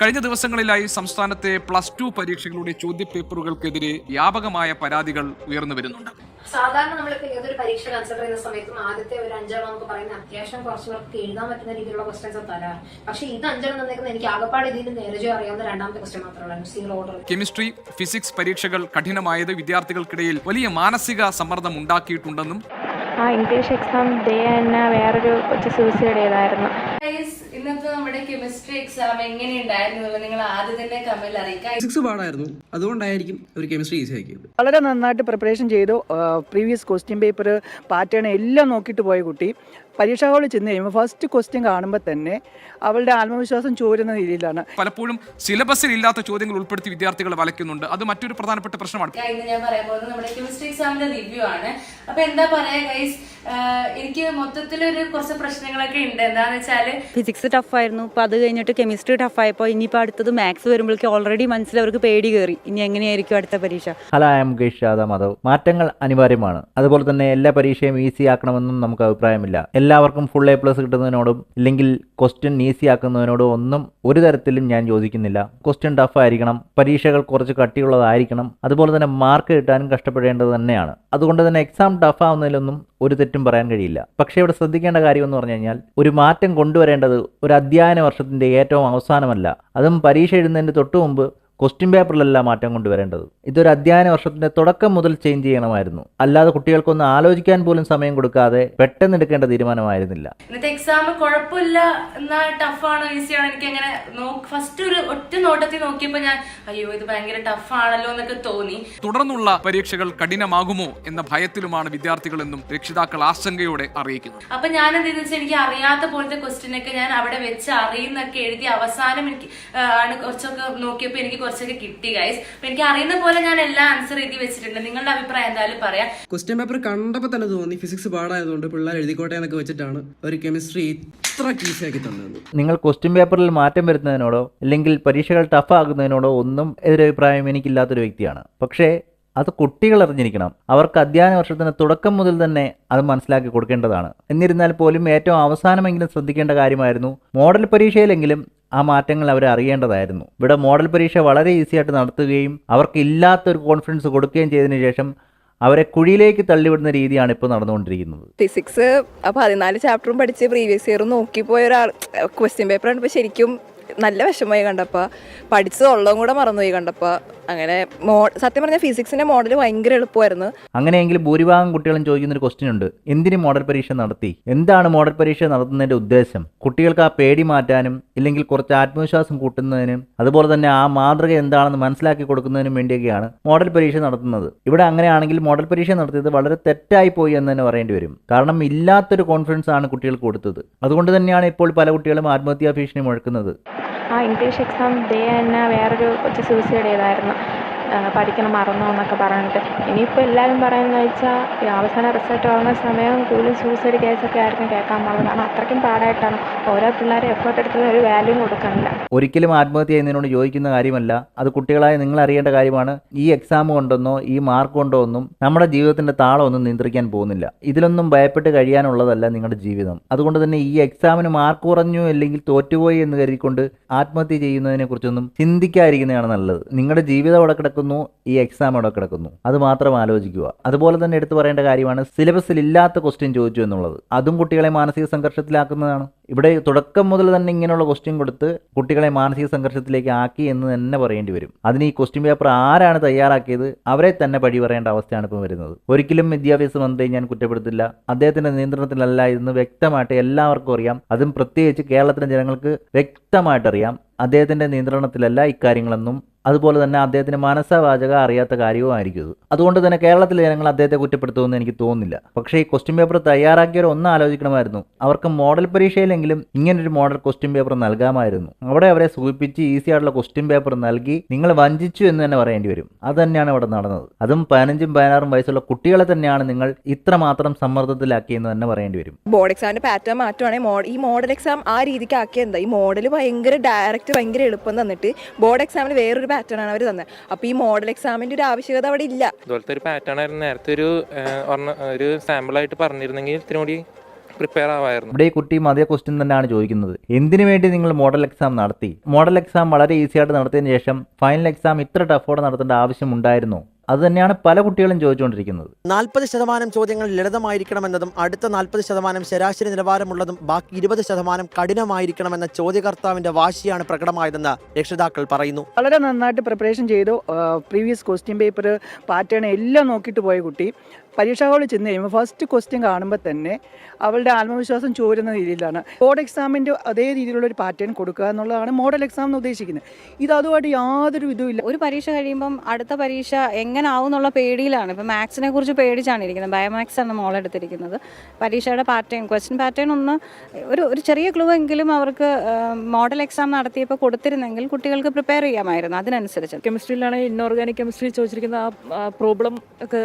കഴിഞ്ഞ ദിവസങ്ങളിലായി സംസ്ഥാനത്തെ പ്ലസ് ടു പരീക്ഷകളുടെ ചോദ്യപേപ്പറുകൾക്കെതിരെ വ്യാപകമായ പരാതികൾ ഉയർന്നു വരുന്നുണ്ട്. സാധാരണ നമ്മളിപ്പോ ഏതൊരു പരീക്ഷ കൺസിഡർ ചെയ്യുന്ന സമയത്തും ആദ്യത്തെ ഒരു അഞ്ചെണ്ണം നമുക്ക് പറയുന്ന അത്യാവശ്യം കുറച്ച് പേർക്ക് എഴുതാൻ പറ്റുന്ന രീതിയിലുള്ള ക്വസ്റ്റൻസ് തരാം. പക്ഷെ ഇത് അഞ്ചെണ്ണം തന്നേക്കുന്ന എനിക്ക് ആകപ്പാട് ഇതിന് നേരജോ അറിയാവുന്ന രണ്ടാമത്തെ ക്വസ്റ്റൻ മാത്രമേ സീറോ ഓർഡർ കെമിസ്ട്രി ഫിസിക്സ് പരീക്ഷകൾ കഠിനമായത് വിദ്യാർത്ഥികൾക്കിടയിൽ വലിയ മാനസിക സമ്മർദ്ദം ഉണ്ടാക്കിയിട്ടുണ്ടെന്നും ആ ഇംഗ്ലീഷ് എക്സാം ഡേ എന്ന വേറൊരു കൊച്ചു സൂസൈഡ് ചെയ്തായിരുന്നു ഇന്നത്തെ നമ്മുടെ കെമിസ്ട്രി എക്സാം എങ്ങനെ ഉണ്ടായിരുന്നു നിങ്ങൾ ആദ്യം തന്നെ കമന്റിൽ അറിയിക്കുക ഫിസിക്സ് പാടായിരുന്നു. അതുകൊണ്ടായിരിക്കും ഒരു കെമിസ്ട്രി ഈസി ആക്കിയത്. വളരെ നന്നായിട്ട് പ്രിപ്പറേഷൻ ചെയ്തു. പ്രീവിയസ് ക്വസ്റ്റ്യൻ പേപ്പർ പാറ്റേൺ എല്ലാം നോക്കിയിട്ട് പോയ കുട്ടി. പരീക്ഷാ ഹാളിൽ ചെന്ന് കഴിയുമ്പോൾ ഫസ്റ്റ് ക്വസ്റ്റ്യൻ കാണുമ്പോൾ തന്നെ അവളുടെ ആത്മവിശ്വാസം ചോരുന്ന രീതിയിലാണ്. പലപ്പോഴും സിലബസിൽ ഇല്ലാത്ത ചോദ്യങ്ങൾ ഉൾപ്പെടുത്തി വിദ്യാർത്ഥികൾ വലയ്ക്കുന്നുണ്ട്. അത് മറ്റൊരു പ്രധാനപ്പെട്ട പ്രശ്നമാണ്. ഇന്ന് ഞാൻ പറയാൻ പോകുന്നത് നമ്മുടെ കെമിസ്ട്രി എക്സാമിന്റെ റിവ്യൂ ആണ്. അപ്പൊ എന്താ പറയാ ഗൈസ് എനിക്ക് മൊത്തത്തിലൊരു കുറച്ച് പ്രശ്നങ്ങളൊക്കെ ഉണ്ട്. എന്താന്ന് വെച്ചാൽ ഫിസിക്സ് ടഫായിരുന്നു. അപ്പോൾ അത് കഴിഞ്ഞിട്ട് കെമിസ്ട്രി ടഫായപ്പോൾ ഇനിയിപ്പോൾ അടുത്തത് മാത്സ് വരുമ്പോഴേക്കും ഓൾറെഡി മനസ്സിൽ അവർക്ക് പേടി കയറി. ഇനി എങ്ങനെയായിരിക്കും അടുത്ത പരീക്ഷ? Hello I'm Mukesh Madhav. മാറ്റങ്ങൾ അനിവാര്യമാണ്. അതുപോലെ തന്നെ എല്ലാ പരീക്ഷയും ഈസി ആക്കണമെന്നും നമുക്ക് അഭിപ്രായമില്ല. എല്ലാവർക്കും ഫുൾ എ പ്ലസ് കിട്ടുന്നതിനോടും ഇല്ലെങ്കിൽ ക്വസ്റ്റ്യൻ ഈസി ആക്കുന്നതിനോടും ഒന്നും ഒരു തരത്തിലും ഞാൻ യോജിക്കുന്നില്ല. ക്വസ്റ്റ്യൻ ടഫ് ആയിരിക്കണം. പരീക്ഷകൾ കുറച്ച് കട്ടിയുള്ളതായിരിക്കണം. അതുപോലെ തന്നെ മാർക്ക് കിട്ടാനും കഷ്ടപ്പെടേണ്ടത് തന്നെയാണ്. അതുകൊണ്ട് തന്നെ എക്സാം ടഫ് ആവുന്നതിലൊന്നും ഒരു തെറ്റും പറയാൻ കഴിയില്ല. പക്ഷേ ഇവിടെ ശ്രദ്ധിക്കേണ്ട കാര്യം എന്ന് പറഞ്ഞു കഴിഞ്ഞാൽ ഒരു മാറ്റം കൊണ്ടുവരേണ്ടത് ഒരു അധ്യയന വർഷത്തിന്റെ ഏറ്റവും അവസാനമല്ല. അതും പരീക്ഷ എഴുതുന്നതിന്റെ തൊട്ടു മുമ്പ് ക്വസ്റ്റ്യൻ പേപ്പറിലല്ല മാറ്റം കൊണ്ടുവരേണ്ടത് ഇതൊരു അധ്യയന വർഷത്തിന്റെ തുടക്കം മുതൽ ചേഞ്ച് ചെയ്യണമായിരുന്നു. അല്ലാതെ കുട്ടികൾക്കൊന്ന് ആലോചിക്കാൻ പോലും സമയം കൊടുക്കാതെ പെട്ടെന്ന് എടുക്കേണ്ട തീരുമാനമായിരുന്നില്ല. ഇന്നത്തെ എക്സാം കുഴപ്പമില്ല എന്നാ ടഫാണോ ഈസി ആണോ എനിക്ക് അങ്ങനെ ഫസ്റ്റ് ഒരു ഒറ്റ നോട്ടത്തിൽ നോക്കിയപ്പോ ഞാൻ അയ്യോ ഇത് ഭയങ്കര ടഫ് ആണല്ലോ എന്നൊക്കെ തോന്നി. തുടർന്നുള്ള പരീക്ഷകൾ കഠിനമാകുമോ എന്ന ഭയത്തിലുമാണ് വിദ്യാർത്ഥികൾ എന്നും രക്ഷിതാക്കൾ ആശങ്കയോടെ അറിയിക്കുന്നത്. അപ്പൊ ഞാൻ എന്ത് ചെയ്തെന്ന് വെച്ചാൽ എനിക്ക് അറിയാത്ത പോലത്തെ ക്വസ്റ്റ്യൻ ഒക്കെ ഞാൻ അവിടെ വെച്ച് അറിയുന്നൊക്കെ എഴുതി അവസാനം എനിക്ക് ആണ് കുറച്ചൊക്കെ നോക്കിയപ്പോൾ എനിക്ക് കുറച്ചൊക്കെ കിട്ടി ഗൈസ് അപ്പൊ എനിക്ക് അറിയുന്ന പോലെ ഞാൻ എല്ലാ ആൻസർ എഴുതി വെച്ചിട്ടുണ്ട്. നിങ്ങളുടെ അഭിപ്രായം എന്തായാലും പറയാം. ക്വസ്റ്റ്യൻ പേപ്പർ കണ്ടപ്പോൾ തന്നെ തോന്നി ഫിസിക്സ് പാടായതുകൊണ്ട് പിള്ളേർ എഴുതിക്കോട്ടെ എന്നൊക്കെ വെച്ചിട്ടാണ് ഒരു കെമിസ്ട്രി ഇത്ര തന്നത്. നിങ്ങൾ ക്വസ്റ്റ്യൻ പേപ്പറിൽ മാറ്റം വരുന്നതിനോടോ അല്ലെങ്കിൽ പരീക്ഷകൾ ടഫ് ആകുന്നതിനോടോ ഒന്നും എതിരഭിപ്രായം എനിക്കില്ലാത്തൊരു വ്യക്തിയാണ്. പക്ഷേ അത് കുട്ടികൾ അറിഞ്ഞിരിക്കണം. അവർക്ക് അധ്യയന വർഷത്തിന് തുടക്കം മുതൽ തന്നെ അത് മനസ്സിലാക്കി കൊടുക്കേണ്ടതാണ്. എന്നിരുന്നാൽ പോലും ഏറ്റവും അവസാനമെങ്കിലും ശ്രദ്ധിക്കേണ്ട കാര്യമായിരുന്നു മോഡൽ പരീക്ഷയിലെങ്കിലും ആ മാറ്റങ്ങൾ അവർ അറിയേണ്ടതായിരുന്നു. ഇവിടെ മോഡൽ പരീക്ഷ വളരെ ഈസി ആയിട്ട് നടത്തുകയും അവർക്ക് ഇല്ലാത്തൊരു കോൺഫിഡൻസ് കൊടുക്കുകയും ചെയ്തതിനു ശേഷം അവരെ കുഴിയിലേക്ക് തള്ളിവിടുന്ന രീതിയാണ് ഇപ്പോൾ നടന്നുകൊണ്ടിരിക്കുന്നത്. ഫിസിക്സ് പതിനാല് ചാപ്റ്ററും പഠിച്ച് പ്രീവിയസ് ഇയർ നോക്കിപ്പോയ ഒരാൾ ക്വസ്റ്റ്യൻ പേപ്പർ ഇപ്പോൾ ശരിക്കും നല്ല വിഷമമായി കണ്ടപ്പോൾ പഠിച്ചതുള്ളതും കൂടെ മറന്നുപോയി കണ്ടപ്പോൾ അങ്ങനെ സത്യം പറഞ്ഞാൽ ഫിസിക്സിന്റെ മോഡൽ ഭയങ്കര എളുപ്പമായിരുന്നു. അങ്ങനെയെങ്കിൽ ഭൂരിഭാഗം കുട്ടികളും ചോദിക്കുന്ന ഒരു ക്വസ്റ്റ്യൻ ഉണ്ട്. എന്തിന് മോഡൽ പരീക്ഷ നടത്തി? എന്താണ് മോഡൽ പരീക്ഷ നടത്തുന്നതിന്റെ ഉദ്ദേശം? കുട്ടികൾക്ക് ആ പേടി മാറ്റാനും ഇല്ലെങ്കിൽ കുറച്ച് ആത്മവിശ്വാസം കൂട്ടുന്നതിനും അതുപോലെ തന്നെ ആ മാതൃക എന്താണെന്ന് മനസ്സിലാക്കി കൊടുക്കുന്നതിനും വേണ്ടിയൊക്കെയാണ് മോഡൽ പരീക്ഷ നടത്തുന്നത്. ഇവിടെ അങ്ങനെയാണെങ്കിൽ മോഡൽ പരീക്ഷ നടത്തിയത് വളരെ തെറ്റായി പോയി എന്ന് തന്നെ പറയേണ്ടി വരും. കാരണം ഇല്ലാത്തൊരു കോൺഫിഡൻസ് ആണ് കുട്ടികൾക്ക് കൊടുത്തത്. അതുകൊണ്ട് തന്നെയാണ് ഇപ്പോൾ പല കുട്ടികളും ആത്മഹത്യാ ഭീഷണി മുഴക്കുന്നത്. ആ ഇംഗ്ലീഷ് എക്സാം ഡേ തന്നെ വേറൊരു കൊച്ചു സൂസൈഡ് ചെയ്തായിരുന്നു. പഠിക്കണം മറന്നോ എന്നൊക്കെ പറഞ്ഞിട്ട്. ഇനിയിപ്പോൾ എല്ലാവരും പറയുന്നത് വെച്ചാൽ ഈ അവസാന റിസൾട്ട് വന്ന സമയം കൂടുതലും സൂസൈഡ് കേസൊക്കെ ആയിരിക്കും കേൾക്കാൻ പോകുന്നത് കാരണം അത്രയ്ക്കും പാടായിട്ടാണ്. ഓരോ പിള്ളേരെ എഫേർട്ട് എടുക്കുന്ന ഒരു വാല്യൂ കൊടുക്കുന്നില്ല. ഒരിക്കലും ആത്മഹത്യ ചെയ്യുന്നതിനോട് യോജിക്കുന്ന കാര്യമല്ല. അത് കുട്ടികളായ നിങ്ങൾ അറിയേണ്ട കാര്യമാണ്. ഈ എക്സാം കൊണ്ടൊന്നോ ഈ മാർക്ക് കൊണ്ടോ ഒന്നും നമ്മുടെ ജീവിതത്തിന്റെ താളം ഒന്നും നിയന്ത്രിക്കാൻ പോകുന്നില്ല. ഇതിലൊന്നും ഭയപ്പെട്ട് കഴിയാനുള്ളതല്ല നിങ്ങളുടെ ജീവിതം. അതുകൊണ്ട് തന്നെ ഈ എക്സാമിന് മാർക്ക് കുറഞ്ഞു അല്ലെങ്കിൽ തോറ്റുപോയി എന്ന് കരുതിക്കൊണ്ട് ആത്മഹത്യ ചെയ്യുന്നതിനെ കുറിച്ചൊന്നും ചിന്തിക്കാതിരിക്കുന്നതാണ് നല്ലത്. നിങ്ങളുടെ ജീവിതം അവിടെ കിടക്കുന്നു ഈ എക്സാം അവിടെ കിടക്കുന്നു. അത് മാത്രം ആലോചിക്കുക. അതുപോലെ തന്നെ എടുത്തു പറയേണ്ട കാര്യമാണ് സിലബസിൽ ഇല്ലാത്ത ക്വസ്റ്റ്യൻ ചോദിച്ചു എന്നുള്ളത്. അതും കുട്ടികളെ മാനസിക സംഘർഷത്തിലാക്കുന്നതാണ്. ഇവിടെ തുടക്കം മുതൽ തന്നെ ഇങ്ങനെയുള്ള ക്വസ്റ്റ്യൻ കൊടുത്ത് കുട്ടികളെ മാനസിക സംഘർഷത്തിലേക്ക് ആക്കി എന്ന് തന്നെ പറയേണ്ടി വരും. അതിന് ഈ ക്വസ്റ്റ്യൻ പേപ്പർ ആരാണ് തയ്യാറാക്കിയത്? അവരെ തന്നെ പഴി പറയേണ്ട അവസ്ഥയാണ് ഇപ്പോൾ വരുന്നത്. ഒരിക്കലും വിദ്യാഭ്യാസ മന്ത്രി ഞാൻ കുറ്റപ്പെടുത്തില്ല. അദ്ദേഹത്തിന്റെ നിയന്ത്രണത്തിലല്ല എന്ന് വ്യക്തമായിട്ട് എല്ലാവർക്കും അറിയാം. അതും പ്രത്യേകിച്ച് കേരളത്തിലെ ജനങ്ങൾക്ക് വ്യക്തമായിട്ടറിയാം. അദ്ദേഹത്തിന്റെ നിയന്ത്രണത്തിലല്ല ഇക്കാര്യങ്ങളെന്നും അതുപോലെ തന്നെ അദ്ദേഹത്തിന് മനസ്സവാചക അറിയാത്ത കാര്യവുമായിരിക്കും ഇത്. അതുകൊണ്ട് തന്നെ കേരളത്തിലെ ജനങ്ങൾ അദ്ദേഹത്തെ കുറ്റപ്പെടുത്തുമെന്ന് എനിക്ക് തോന്നുന്നില്ല. പക്ഷേ ഈ ക്വസ്റ്റ്യൻ പേപ്പർ തയ്യാറാക്കിയവർ ഒന്ന് ആലോചിക്കണമായിരുന്നു. അവർക്ക് മോഡൽ പരീക്ഷയിലെങ്കിലും ഇങ്ങനൊരു മോഡൽ ക്വസ്റ്റ്യൻ പേപ്പർ നൽകാമായിരുന്നു. അവിടെ അവരെ സൂചിപ്പിച്ച് ഈസി ആയിട്ടുള്ള ക്വസ്റ്റ്യൻ പേപ്പർ നൽകി നിങ്ങൾ വഞ്ചിച്ചു എന്ന് തന്നെ പറയേണ്ടി വരും. അത് തന്നെയാണ് ഇവിടെ നടന്നത്. അതും പതിനഞ്ചും പതിനാറും വയസ്സുള്ള കുട്ടികളെ തന്നെയാണ് നിങ്ങൾ ഇത്രമാത്രം സമ്മർദ്ദത്തിലാക്കിയെന്ന് തന്നെ പറയേണ്ടി വരും. ബോർഡ് എക്സാമിന്റെ പാറ്റേൺ മാറ്റുവാണെങ്കിൽ ഈ മോഡൽ എക്സാം ആ രീതിക്ക് ആക്കിയത് എന്താ? ഈ മോഡൽ ഭയങ്കര ഡയറക്റ്റ് ഭയങ്കര എളുപ്പം തന്നിട്ട് ബോർഡ് എക്സാമിന് വേറൊരു പാറ്റേൺ ആണ് അവർ തന്നത് അപ്പോൾ ഈ മോഡൽ എക്സാമിന്റെ ഒരു ആവശ്യകത അവിടെ ഇല്ല. ഇതുപോലത്തെ ഒരു പാറ്റേൺ ആയിരുന്നു. നേരത്തെ ഒരു ഒരു സാമ്പിൾ ആയിട്ട് സാമ്പിളായിട്ട് പറഞ്ഞിരുന്നെങ്കിൽ ഇത്തിരി കൂടി പ്രിപ്പയർ ആവായിരുന്നു ഇവിടെ ഈ കുട്ടിയും അതേ ക്വസ്റ്റ്യൻ തന്നെയാണ് ചോദിക്കുന്നത്. എന്തിനു വേണ്ടി നിങ്ങൾ മോഡൽ എക്സാം നടത്തി? മോഡൽ എക്സാം വളരെ ഈസി ആയിട്ട് നടത്തിയതിനു ശേഷം ഫൈനൽ എക്സാം ഇത്ര ടഫോടെ നടത്തേണ്ട ആവശ്യമുണ്ടായിരുന്നോ അത് തന്നെയാണ് പല കുട്ടികളും ചോദിച്ചുകൊണ്ടിരിക്കുന്നത്. നാൽപ്പത് ശതമാനം ചോദ്യങ്ങൾ ലളിതമായിരിക്കണമെന്നതും അടുത്ത നാൽപ്പത് ശതമാനം ശരാശരി നിലവാരമുള്ളതും ബാക്കി ഇരുപത് ശതമാനം കഠിനമായിരിക്കണമെന്ന ചോദ്യകർത്താവിന്റെ വാശിയാണ് പ്രകടമായതെന്ന് രക്ഷിതാക്കൾ പറയുന്നു. വളരെ നന്നായിട്ട് പ്രിപ്പറേഷൻ ചെയ്തു. പ്രീവിയസ് ക്വസ്റ്റ്യൻ പേപ്പർ പാറ്റേൺ എല്ലാം നോക്കിയിട്ട് പോയ കുട്ടി. പരീക്ഷാ ഹാളിൽ ചെന്ന് കഴിയുമ്പോൾ ഫസ്റ്റ് ക്വസ്റ്റ്യൻ കാണുമ്പോൾ തന്നെ അവളുടെ ആത്മവിശ്വാസം ചോരുന്ന രീതിയിലാണ്. ബോർഡ് എക്സാമിന്റെ അതേ രീതിയിലുള്ള ഒരു പാറ്റേൺ കൊടുക്കുക എന്നുള്ളതാണ് മോഡൽ എക്സാം എന്ന് ഉദ്ദേശിക്കുന്നത്. ഇത് അതുമായിട്ട് യാതൊരു ഇതുമില്ല ഒരു പരീക്ഷ കഴിയുമ്പം അടുത്ത പരീക്ഷ എങ്ങനെ ആവും എന്നുള്ള പേടിയിലാണ്. ഇപ്പം മാത്സിനെ കുറിച്ച് പേടിച്ചാണ് ഇരിക്കുന്നത് ബയോമാക്സ് ആണ് മോളെടുത്തിരിക്കുന്നത് പരീക്ഷയുടെ പാറ്റേൺ ക്വസ്റ്റ്യൻ പാറ്റേൺ ഒന്ന് ഒരു ഒരു ചെറിയ ക്ലൂ എങ്കിലും അവർക്ക് മോഡൽ എക്സാം നടത്തിയപ്പോൾ കൊടുത്തിരുന്നെങ്കിൽ കുട്ടികൾക്ക് പ്രിപ്പയർ ചെയ്യാമായിരുന്നു. അതിനനുസരിച്ച്. കെമിസ്ട്രിയിലാണെങ്കിൽ ഇൻഓർഗാനിക് കെമിസ്ട്രി ചോദിച്ചിരിക്കുന്ന ആ പ്രോബ്ലം ഒക്കെ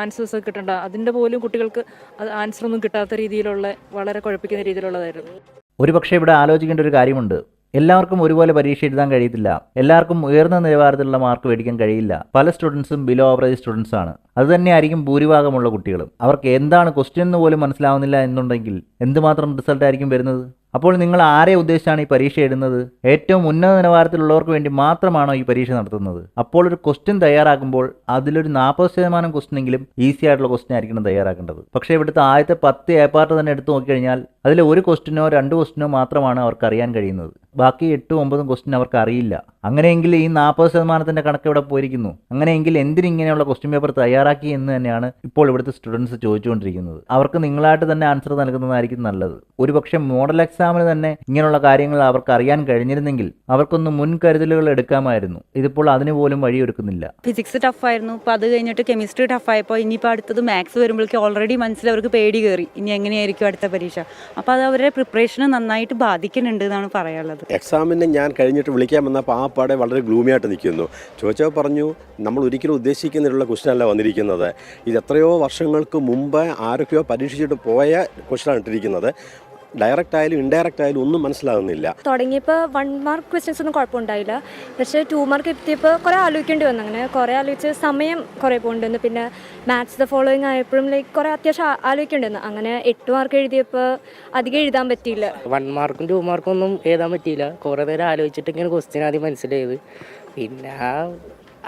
ആൻസേഴ്സ് ഒക്കെ കിട്ടണ്ട അതിന്റെ പോലും കുട്ടികൾക്ക് അത് ആൻസർ ഒന്നും കിട്ടാത്ത രീതിയിലുള്ള വളരെ കുഴപ്പിക്കുന്ന രീതിയിലുള്ളതായിരുന്നു. ഒരു പക്ഷേ ഇവിടെ ആലോചിക്കേണ്ട ഒരു കാര്യമുണ്ട്. എല്ലാവർക്കും ഒരുപോലെ പരീക്ഷ എഴുതാൻ കഴിയത്തില്ല. എല്ലാവർക്കും ഉയർന്ന നിലവാരത്തിലുള്ള മാർക്ക് മേടിക്കാൻ കഴിയില്ല. പല സ്റ്റുഡൻസും ബിലോ ആവറേജ് സ്റ്റുഡൻസ് ആണ്. അത് തന്നെയായിരിക്കും ഭൂരിഭാഗമുള്ള കുട്ടികളും. അവർക്ക് എന്താണ് ക്വസ്റ്റ്യൻ എന്ന് പോലും മനസ്സിലാവുന്നില്ല എന്നുണ്ടെങ്കിൽ എന്തുമാത്രം റിസൾട്ട് ആയിരിക്കും വരുന്നത്? അപ്പോൾ നിങ്ങൾ ആരെ ഉദ്ദേശിച്ചാണ് ഈ പരീക്ഷ എഴുതുന്നത്? ഏറ്റവും ഉന്നത നിലവാരത്തിലുള്ളവർക്ക് വേണ്ടി മാത്രമാണോ ഈ പരീക്ഷ നടത്തുന്നത്? അപ്പോൾ ഒരു ക്വസ്റ്റ്യൻ തയ്യാറാക്കുമ്പോൾ അതിലൊരു നാൽപ്പത് ശതമാനം ക്വസ്റ്റ്യനെങ്കിലും ഈസി ആയിട്ടുള്ള ക്വസ്റ്റ്യൻ ആയിരിക്കണം തയ്യാറാക്കേണ്ടത്. പക്ഷേ ഇവിടുത്തെ ആദ്യത്തെ പത്ത് എ പാർട്ട് തന്നെ എടുത്തു നോക്കിക്കഴിഞ്ഞാൽ അതിൽ ഒരു ക്വസ്റ്റിനോ രണ്ട് ക്വസ്റ്റിനോ മാത്രമാണ് അവർക്ക് അറിയാൻ കഴിയുന്നത്. ബാക്കി എട്ടും ഒമ്പതും ക്വസ്റ്റിൻ അവർക്ക് അറിയില്ല. അങ്ങനെയെങ്കിൽ ഈ നാൽപ്പത് ശതമാനത്തിന്റെ കണക്ക് ഇവിടെ പോയിരിക്കുന്നു? അങ്ങനെയെങ്കിൽ എന്തിനിങ്ങനെയുള്ള ക്വസ്റ്റ്യൻ പേപ്പർ തയ്യാറാക്കി എന്ന് തന്നെയാണ് ഇപ്പോൾ ഇവിടുത്തെ സ്റ്റുഡൻസ് ചോദിച്ചുകൊണ്ടിരിക്കുന്നത്. അവർക്ക് നിങ്ങളായിട്ട് തന്നെ ആൻസർ നൽകുന്നതായിരിക്കും നല്ലത്. ഒരുപക്ഷേ മോഡൽ എക്സാമിന് തന്നെ ഇങ്ങനെയുള്ള കാര്യങ്ങൾ അവർക്ക് അറിയാൻ കഴിഞ്ഞിരുന്നെങ്കിൽ അവർക്കൊന്ന് മുൻകരുതലുകൾ എടുക്കാമായിരുന്നു. ഇതിപ്പോൾ അതിന് പോലും വഴിയൊരുക്കുന്നില്ല. ഫിസിക്സ് ടഫ് ആയിരുന്നു. അപ്പോൾ അത് കഴിഞ്ഞിട്ട് കെമിസ്ട്രി ടഫ് ആയപ്പോൾ ഇനിയിപ്പോൾ അടുത്തത് മാത്സ് വരുമ്പോഴേക്കും ഓൾറെഡി മനസ്സിൽ അവർക്ക് പേടി കയറി ഇനി എങ്ങനെയായിരിക്കും അടുത്ത പരീക്ഷ? അപ്പോൾ അത് അവരുടെ പ്രിപ്പറേഷനെ നന്നായിട്ട് ബാധിക്കുന്നുണ്ട് എന്നാണ് പറയാനുള്ളത്. എക്സാമിന് ഞാൻ കഴിഞ്ഞിട്ട് വിളിക്കാൻ വന്നപ്പോൾ ആ പാടെ വളരെ ഗ്ലൂമി ആയിട്ട് നിൽക്കുന്നു. ചോദിച്ചാൽ പറഞ്ഞു നമ്മൾ ഒരിക്കലും ഉദ്ദേശിക്കുന്നതിലുള്ള ക്വസ്റ്റ്യൻ അല്ല വന്നിരിക്കുന്നത്. ഇത് എത്രയോ വർഷങ്ങൾക്ക് മുമ്പ് ആരൊക്കെയോ പരീക്ഷിച്ചിട്ട് പോയ ക്വസ്റ്റ്യനാണ് ഇട്ടിരിക്കുന്നത്. ഡയറക്റ്റ് ആയാലും ഇൻഡയറക്റ്റ് ആയാലും ഒന്നും മനസ്സിലാകുന്നില്ല തുടങ്ങിയപ്പോൾ വൺ മാർക്ക് ക്വസ്റ്റ്യൻസ് ഒന്നും കുഴപ്പമുണ്ടായില്ല. പക്ഷേ ടു മാർക്ക് എത്തിയപ്പോൾ കുറേ ആലോചിക്കേണ്ടി വന്നു. അങ്ങനെ കുറേ ആലോചിച്ച് സമയം കുറേ പോകേണ്ടി പിന്നെ മാത്സ് ദ ഫോളോയിങ് ആയപ്പോഴും ലൈക്ക് കുറേ അത്യാവശ്യം ആലോചിക്കേണ്ടി വന്നു. അങ്ങനെ എട്ട് മാർക്ക് എഴുതിയപ്പോൾ അധികം എഴുതാൻ പറ്റിയില്ല. വൺ മാർക്കും ടു മാർക്കും ഒന്നും എഴുതാൻ പറ്റിയില്ല. കുറേ നേരം ആലോചിച്ചിട്ട് ഇങ്ങനെ ക്വസ്റ്റ്യൻ ആദ്യം മനസ്സിലായത്. പിന്നെ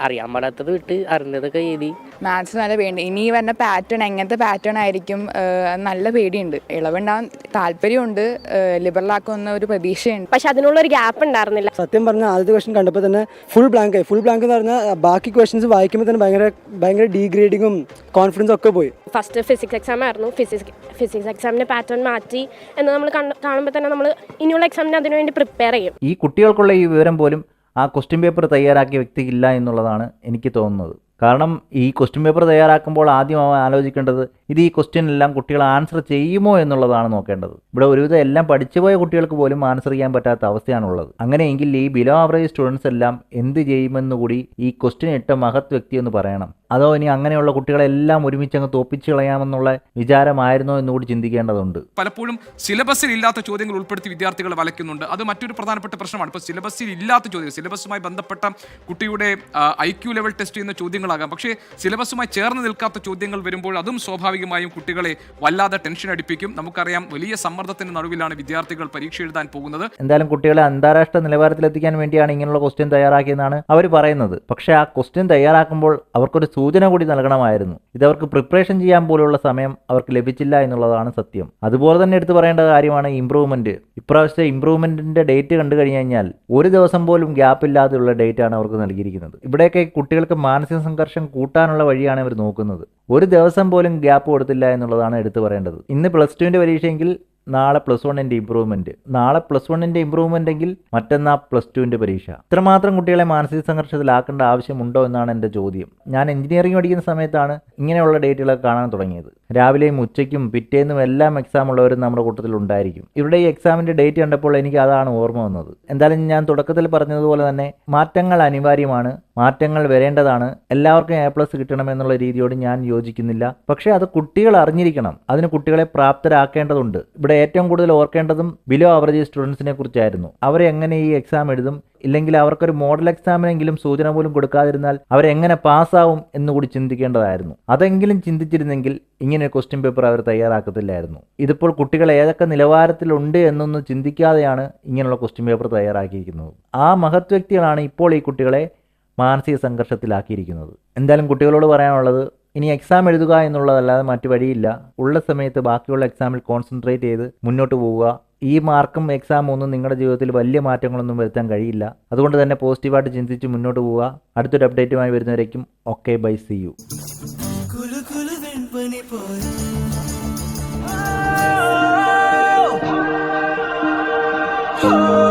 അറിയാൻ പാടാത്തത് വിട്ട് അറിഞ്ഞതൊക്കെ എഴുതി. മാത്സ് നല്ല പേടി ഇനി വരുന്ന പാറ്റേൺ എങ്ങനത്തെ പാറ്റേൺ ആയിരിക്കും? നല്ല പേടിയുണ്ട്. ഇളവുണ്ടാവാൻ താല്പര്യമുണ്ട്. ലിബറൽ ആക്കുന്ന ഒരു പ്രതീക്ഷയുണ്ട്. പക്ഷെ അതിനുള്ള ഒരു ഗ്യാപ്പ് ഉണ്ടായിരുന്നില്ല. സത്യം പറഞ്ഞാൽ ആദ്യത്തെ ക്വസ്റ്റൻ കണ്ടപ്പോൾ തന്നെ ഫുൾ ബ്ലാങ്ക് ആയി. ഫുൾ ബ്ലാങ്ക് എന്ന് പറഞ്ഞാൽ ബാക്കി ക്വസ്റ്റൻസ് വായിക്കുമ്പോൾ തന്നെ ഭയങ്കര ഭയങ്കര ഡീഗ്രേഡിങ്ങും കോൺഫിഡൻസും ഒക്കെ പോയി. ഫസ്റ്റ് ഫിസിക്സ് എക്സാം ആയിരുന്നു. ഫിസിക്സ് ഫിസിക്സ് എക്സാമിന്റെ പാറ്റേൺ മാറ്റി എന്ന് നമ്മൾ കാണുമ്പോൾ തന്നെ നമ്മൾ ഇനിയുള്ള എക്സാമിന് അതിനുവേണ്ടി പ്രിപ്പയർ ചെയ്യും. ഈ കുട്ടികൾക്കുള്ള ഈ വിവരം പോലും ആ ക്വസ്റ്റ്യൻ പേപ്പർ തയ്യാറാക്കിയ വ്യക്തിക്കില്ല എന്നുള്ളതാണ് എനിക്ക് തോന്നുന്നത്. കാരണം ഈ ക്വസ്റ്റ്യൻ പേപ്പർ തയ്യാറാക്കുമ്പോൾ ആദ്യം ആലോചിക്കേണ്ടത് ഇത് ഈ ക്വസ്റ്റ്യൻ എല്ലാം കുട്ടികൾ ആൻസർ ചെയ്യുമോ എന്നുള്ളതാണ് നോക്കേണ്ടത്. ഇവിടെ ഒരുവിധം എല്ലാം പഠിച്ചു പോയ കുട്ടികൾക്ക് പോലും ആൻസർ ചെയ്യാൻ പറ്റാത്ത അവസ്ഥയാണുള്ളത്. അങ്ങനെയെങ്കിൽ ഈ ബിലോ ആവറേജ് സ്റ്റുഡൻസ് എല്ലാം എന്ത് ചെയ്യുമെന്ന് കൂടി ഈ ക്വസ്റ്റ്യൻ ഇട്ട മഹത് വ്യക്തി എന്ന് പറയണം. അതോ ഇനി അങ്ങനെയുള്ള കുട്ടികളെല്ലാം ഒരുമിച്ച് അങ്ങ് തോപ്പിച്ചു കളയാമെന്നുള്ള വിചാരമായിരുന്നോ എന്നുകൂടി ചിന്തിക്കേണ്ടതുണ്ട്. പലപ്പോഴും സിലബസിൽ ഇല്ലാത്ത ചോദ്യങ്ങൾ ഉൾപ്പെടുത്തി വിദ്യാർത്ഥികൾ വലയ്ക്കുന്നുണ്ട്. അത് മറ്റൊരു പ്രധാനപ്പെട്ട പ്രശ്നമാണ്. ഇപ്പോൾ സിലബസിൽ ഇല്ലാത്ത ചോദ്യങ്ങൾ സിലബസുമായി ബന്ധപ്പെട്ട കുട്ടിയുടെ ഐ ക്യു ലെവൽ ടെസ്റ്റ് ചെയ്യുന്ന ചോദ്യങ്ങളാകാം. പക്ഷേ സിലബസുമായി ചേർന്ന് നിൽക്കാത്ത ചോദ്യങ്ങൾ വരുമ്പോൾ അതും സ്വാഭാവികമായും കുട്ടികളെ വല്ലാതെ ടെൻഷൻ അടിപ്പിക്കും. നമുക്കറിയാം വലിയ സമ്മർദ്ദത്തിന് നടുവിലാണ് വിദ്യാർത്ഥികൾ പരീക്ഷ എഴുതാൻ പോകുന്നത്. എന്തായാലും കുട്ടികളെ അന്താരാഷ്ട്ര നിലവാരത്തിലെത്തിക്കാൻ വേണ്ടിയാണ് ഇങ്ങനെയുള്ള ക്വസ്റ്റ്യൻ തയ്യാറാക്കിയെന്നാണ് അവർ പറയുന്നത്. പക്ഷേ ആ ക്വസ്റ്റ്യൻ തയ്യാറാക്കുമ്പോൾ അവർക്കൊരു സൂചന കൂടി നൽകണമായിരുന്നു. ഇതവർക്ക് പ്രിപ്പറേഷൻ ചെയ്യാൻ പോലുള്ള സമയം അവർക്ക് ലഭിച്ചില്ല എന്നുള്ളതാണ് സത്യം. അതുപോലെ തന്നെ എടുത്തു പറയേണ്ട കാര്യമാണ് ഇമ്പ്രൂവ്മെന്റ് ഇപ്രാവശ്യത്തെ ഇമ്പ്രൂവ്മെന്റിന്റെ ഡേറ്റ് കണ്ടു കഴിഞ്ഞു കഴിഞ്ഞാൽ ഒരു ദിവസം പോലും ഗ്യാപ്പ് ഇല്ലാതെയുള്ള ഡേറ്റ് ആണ് അവർക്ക് നൽകിയിരിക്കുന്നത്. ഇവിടെയൊക്കെ കുട്ടികൾക്ക് മാനസിക സംഘർഷം കൂട്ടാനുള്ള വഴിയാണ് അവർ നോക്കുന്നത്. ഒരു ദിവസം പോലും ഗ്യാപ്പ് കൊടുത്തില്ല എന്നുള്ളതാണ് എടുത്തു പറയേണ്ടത്. ഇന്ന് പ്ലസ് ടുവിന്റെ പരീക്ഷയെങ്കിൽ നാളെ പ്ലസ് വണ്ണിന്റെ ഇമ്പ്രൂവ്മെന്റ് നാളെ പ്ലസ് വണ്ണിന്റെ ഇമ്പ്രൂവ്മെന്റ് എങ്കിൽ മറ്റെന്നാ പ്ലസ് ടുവിന്റെ പരീക്ഷ. ഇത്രമാത്രം കുട്ടികളെ മാനസിക സംഘർഷത്തിലാക്കേണ്ട ആവശ്യമുണ്ടോ എന്നാണ് എന്റെ ചോദ്യം. ഞാൻ എഞ്ചിനീയറിംഗ് പഠിക്കുന്ന സമയത്താണ് ഇങ്ങനെയുള്ള ഡേറ്റുകളൊക്കെ കാണാൻ തുടങ്ങിയത്. രാവിലെയും ഉച്ചയ്ക്കും പിറ്റേന്നും എല്ലാം എക്സാം ഉള്ളവരും നമ്മുടെ കൂട്ടത്തിൽ ഉണ്ടായിരിക്കും. ഇവിടെ ഈ എക്സാമിന്റെ ഡേറ്റ് കണ്ടപ്പോൾ എനിക്ക് അതാണ് ഓർമ്മ വന്നത്. എന്തായാലും ഞാൻ തുടക്കത്തിൽ പറഞ്ഞതുപോലെ തന്നെ മാറ്റങ്ങൾ അനിവാര്യമാണ്. മാറ്റങ്ങൾ വരേണ്ടതാണ്. എല്ലാവർക്കും എ പ്ലസ് കിട്ടണമെന്നുള്ള രീതിയോട് ഞാൻ യോജിക്കുന്നില്ല. പക്ഷേ അത് കുട്ടികൾ അറിഞ്ഞിരിക്കണം. അതിന് കുട്ടികളെ പ്രാപ്തരാക്കേണ്ടതുണ്ട്. ഇവിടെ ഏറ്റവും കൂടുതൽ ഓർക്കേണ്ടതും ബിലോ ആവറേജ് സ്റ്റുഡൻസിനെ കുറിച്ചായിരുന്നു. അവരെ എങ്ങനെ ഈ എക്സാം എഴുതും? ഇല്ലെങ്കിൽ അവർക്കൊരു മോഡൽ എക്സാമിനെങ്കിലും സൂചന പോലും കൊടുക്കാതിരുന്നാൽ അവരെങ്ങനെ പാസ്സാവും എന്നുകൂടി ചിന്തിക്കേണ്ടതായിരുന്നു. അതെങ്കിലും ചിന്തിച്ചിരുന്നെങ്കിൽ ഇങ്ങനെ ക്വസ്റ്റ്യൻ പേപ്പർ അവർ തയ്യാറാക്കത്തില്ലായിരുന്നു. ഇതിപ്പോൾ കുട്ടികൾ ഏതൊക്കെ നിലവാരത്തിലുണ്ട് എന്നൊന്നും ചിന്തിക്കാതെയാണ് ഇങ്ങനെയുള്ള ക്വസ്റ്റ്യൻ പേപ്പർ തയ്യാറാക്കിയിരിക്കുന്നത്. ആ മഹത് വ്യക്തികളാണ് ഇപ്പോൾ ഈ കുട്ടികളെ മാനസിക സംഘർഷത്തിലാക്കിയിരിക്കുന്നത്. എന്തായാലും കുട്ടികളോട് പറയാനുള്ളത് ഇനി എക്സാം എഴുതുക എന്നുള്ളതല്ലാതെ മറ്റു വഴിയില്ല. ഉള്ള സമയത്ത് ബാക്കിയുള്ള എക്സാമിൽ കോൺസെൻട്രേറ്റ് ചെയ്ത് മുന്നോട്ട് പോവുക. ഈ മാർക്കും എക്സാം ഒന്നും നിങ്ങളുടെ ജീവിതത്തിൽ വലിയ മാറ്റങ്ങളൊന്നും വരുത്താൻ കഴിയില്ല. അതുകൊണ്ട് തന്നെ പോസിറ്റീവായിട്ട് ചിന്തിച്ച് മുന്നോട്ട് പോവുക. അടുത്തൊരു അപ്ഡേറ്റുമായി വരുന്നവരേക്കും okay bye see you Oh